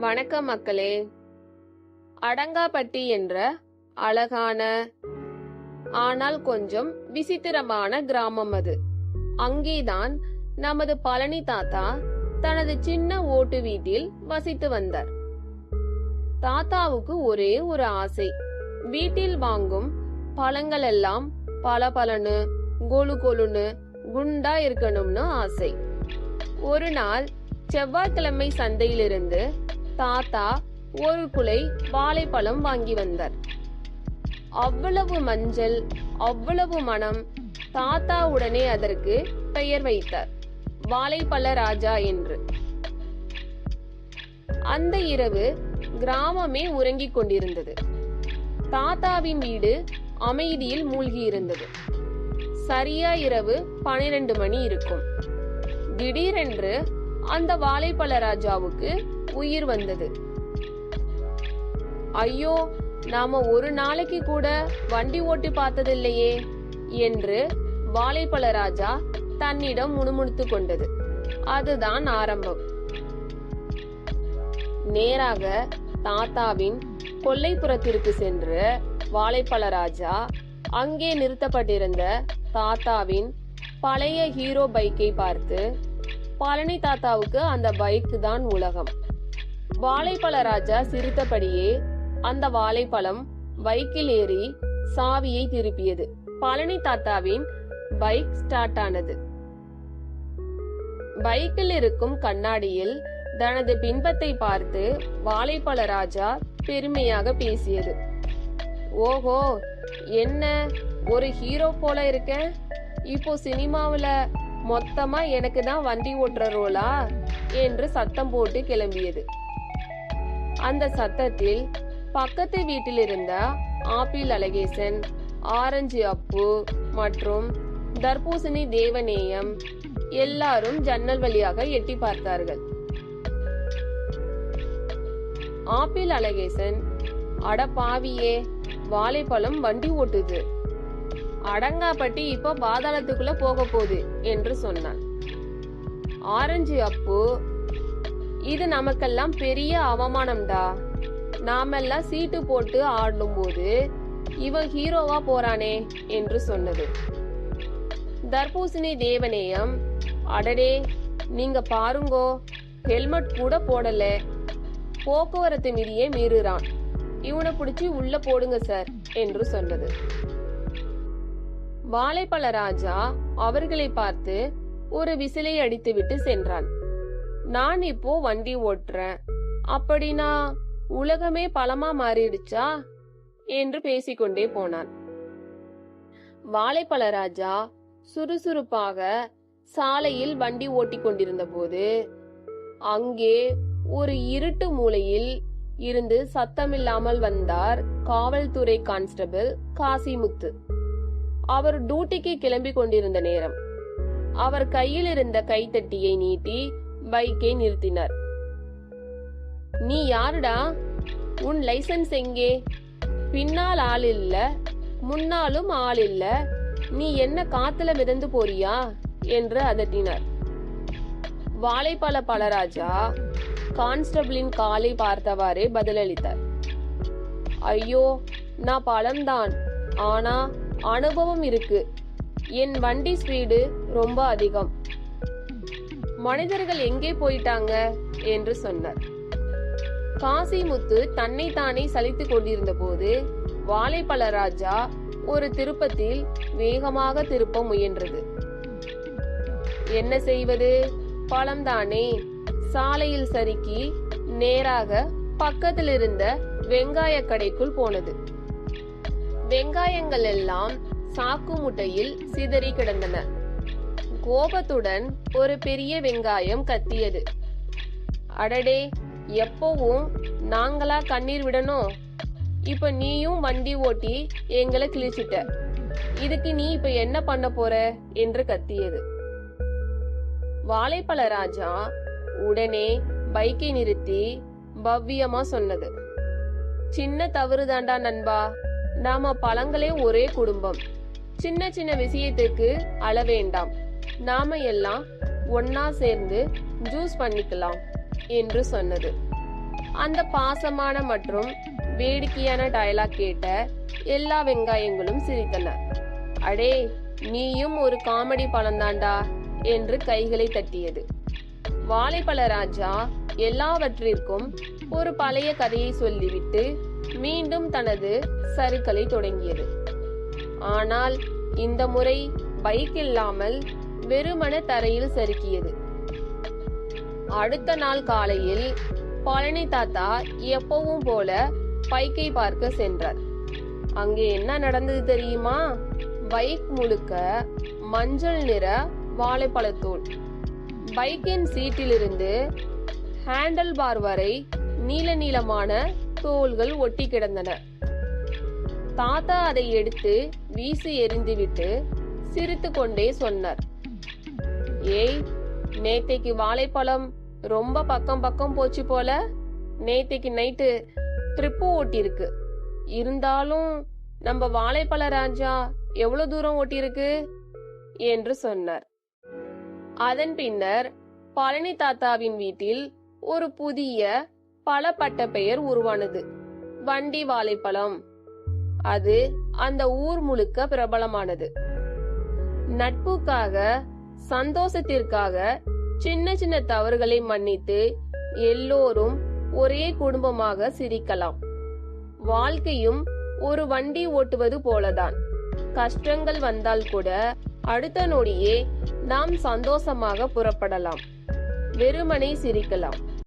வணக்கம் மக்களே. அடங்காப்பட்டி என்ற அழகான ஆனால் கொஞ்சம் விசித்திரமான கிராமம் அது. அங்கேதான் நமது பழனி தாத்தா தனது சின்ன ஓட்டு வீட்டில் வசித்து வந்தார். தாத்தாவுக்கு ஒரே ஒரு ஆசை. வீட்டில் வாங்கும் பழங்கள் எல்லாம் பல பலனு கொலு கொலுன்னு குண்டா இருக்கணும்னு ஆசை. ஒரு நாள் செவ்வாய்க்கிழமை சந்தையிலிருந்து தாத்தா ஒரு குலை வாழைப்பழம் வாங்கி வந்தார். அவ்வளவு மஞ்சள் அவ்வளவு மனம் தாத்தா உடனே அதற்கு பெயர் வைத்தார். வாழைப்பழ ராஜா என்று. அந்த இரவு கிராமமே உறங்கிக் கொண்டிருந்தது. தாத்தாவின் வீடு அமைதியில் மூழ்கி இருந்தது. சரியா இரவு பனிரெண்டு மணி இருக்கும். திடீரென்று அந்த வாழைப்பழ ராஜாவுக்கு உயிர் வந்தது. ஐயோ நாம ஒரு நாளைக்கு கூட வண்டி ஓட்டி பார்த்ததில்லையே என்று வாழைப்பழ ராஜா தன்னிடம் முணுமுணுத்து கொண்டது. அதுதான் ஆரம்பம். நேராக தாத்தாவின் கொல்லைப்புறத்திற்கு சென்று வாழைப்பழ ராஜா அங்கே நிறுத்தப்பட்டிருந்த தாத்தாவின் பழைய ஹீரோ பைக்கை பார்த்து பழனி தாத்தாவுக்கு அந்த பைக் தான் உலகம். வாழைப்பழ ராஜா சிரித்தபடியே அந்த வாழைப்பழம் பைக்கில் ஏறி சாவியை திருப்பியது. பழனி தாத்தாவின் பைக் ஸ்டார்ட் ஆனது. பைக்கில் இருக்கும் கண்ணாடியில் தனது பின்பத்தை பார்த்து வாழைப்பழ ராஜா பெருமையாக பேசியது. ஓஹோ என்ன ஒரு ஹீரோ போல இருக்க? இப்போ சினிமாவில் மொத்தமா எனக்கு தான் வண்டி ஓட்டுற ரோலா? என்று சத்தம் போட்டு கிளம்பியது. அந்த சத்தத்தில் பக்கத்து வீட்டில் இருந்த ஆப்பிள் அழகேசன் ஆரஞ்சு அப்பு மற்றும் தர்பூசணி தேவநேயம் எல்லாரும் ஜன்னல் வழியாக எட்டி பார்த்தார்கள். ஆப்பிள் அழகேசன் அட பாவியே வாழைப்பழம் வண்டி ஓட்டுது. அடங்காப்பட்டி இப்போ பாதாளத்துக்குள்ள போக போகுது என்று சொன்னான். ஆரஞ்சு அப்பு இது நமக்கெல்லாம் பெரிய அவமானம்டா. நாமெல்லாம் சீட்டு போட்டு ஆடும்போது இவன் ஹீரோவா போறானே என்று சொன்னது. தர்பூசணி தேவநேயம் அடடே நீங்க பாருங்கோ ஹெல்மெட் கூட போடல. போக்குவரத்து மீறியே மீறுறான். இவனை பிடிச்சி உள்ள போடுங்க சார் என்று சொன்னது. வாழைப்பழ ராஜா அவர்களை பார்த்து ஒரு விசிலை அடித்துவிட்டு சென்றான். நான் இப்போ வண்டி ஓட்டுறேன். அப்படின்னா உலகமே பழமா மாறிடுச்சா? என்று பேசிக்கொண்டே போனான். வாழைப்பழ ராஜா சுறுசுறுப்பாக சாலையில் வண்டி ஓட்டிக் கொண்டிருந்த போது அங்கே ஒரு இருட்டு மூலையில் இருந்து சத்தமில்லாமல் வந்தார் காவல்துறை கான்ஸ்டபிள் காசிமுத்து. அவர் டியூட்டிக்கு கிளம்பி கொண்டிருந்த நேரம். அவர் கையில் இருந்த கைத்தட்டியை நீட்டி பைக்கை நிறுத்தினார். நீ யாருடா? உன் லைசென்ஸ் எங்கே? பின்னால் ஆள் இல்ல முன்னாலும் ஆள் இல்ல. நீ என்ன காத்துல மிதந்து போறியா? என்று அதட்டினார். வாழைப்பழ பழராஜா கான்ஸ்டபிளின் காலை பார்த்தவாறே பதிலளித்தார். ஐயோ நான் பழம்தான். ஆனா அனுபவம் இருக்கு. என் வண்டி ஸ்பீடு ரொம்ப அதிகம். மனிதர்கள் எங்கே போயிட்டாங்க என்று சொன்னார். காசிமுத்து தானே சலித்துக் கொண்டிருந்த போது வாழைப்பழ ராஜா ஒரு திருப்பத்தில் வேகமாக திருப்ப முயன்றது. என்ன செய்வது? பழம்தானே? சாலையில் சறுக்கி நேராக பக்கத்தில் இருந்த வெங்காய கடைக்குள் போனது. வெங்காயங்கள் எல்லாம் சாக்கு முட்டையில் சிதறி கிடந்தன. கோபத்துடன் ஒரு பெரிய வெங்காயம் கத்தியது. அடடே எப்பவும் நாங்களா கண்ணீர் விடணும் இப்ப நீயும் வண்டி ஓட்டி எங்களை கிழிச்சிட்ட. இதுக்கு நீ இப்ப என்ன பண்ண போற? என்று கத்தியது. வாழைப்பழ ராஜா உடனே பைக்கை நிறுத்தி பவ்யமா சொன்னது. சின்ன தவறுதாண்டா நண்பா. நாம பழங்களே ஒரே குடும்பம். சின்ன சின்ன விஷயத்துக்கு அளவேண்டாம் வேண்டாம். நாம எல்லாம் ஒன்னா சேர்ந்து ஜூஸ் பண்ணிக்கலாம் என்று சொன்னது. அந்த பாசமான மற்றும் வேடிக்கையான டயலாக் கேட்ட எல்லா வெங்காயங்களும் சிரித்தன. அடே நீயும் ஒரு காமெடி பழந்தாண்டா என்று கைகளை தட்டியது. வாழைப்பழ ராஜா எல்லாவற்றிற்கும் ஒரு பழைய கதையை சொல்லிவிட்டு மீண்டும் தனது சறுக்கலை தொடங்கியது. ஆனால் இந்த முறை பைக் இல்லாமல் வெறுமன தரையில் சறுக்கியது அடுத்த நாள் காலையில் பழனி தாத்தா எப்பவும் போல பைக்கை பார்க்க சென்றார். அங்கே என்ன நடந்தது தெரியுமா? பைக் முழுக்க மஞ்சள் நிற வாழைப்பழத்தூள். பைக்கின் சீட்டிலிருந்து ஹேண்டல் பார் வரை நீல நீளமான தோள்கள் ஒட்டி கிடந்தன. தாத்தா அதை எடுத்து வீசி எறிந்துவிட்டு சிரித்து கொண்டே சொன்னார். ஏய் நேத்தைக்கு வாழைப்பழம் ரொம்ப பக்கம் பக்கம் போச்சு போல. நேத்தைக்கு நைட்டு ட்ரிப்பு ஓட்டியிருக்கு. இருந்தாலும் நம்ம வாழைப்பழ ராஜா எவ்வளவு தூரம் ஓட்டியிருக்கு? என்று சொன்னார். அதன் பின்னர் பழனி தாத்தாவின் வீட்டில் ஒரு புதிய பலப்பட்ட பெயர் உருவானது. வண்டி வாழைப்பழம். அது அந்த ஊர் முழுக்க பிரபலமானது. நட்புக்காக சந்தோஷத்திற்காக சின்ன சின்ன தவறுகளை மன்னித்து எல்லோரும் ஒரே குடும்பமாக சிரிக்கலாம். வாழ்க்கையும் ஒரு வண்டி ஓட்டுவது போலதான். கஷ்டங்கள் வந்தால் கூட அடுத்த நொடியே நாம் சந்தோஷமாக புறப்படலாம். வெறுமனை சிரிக்கலாம்.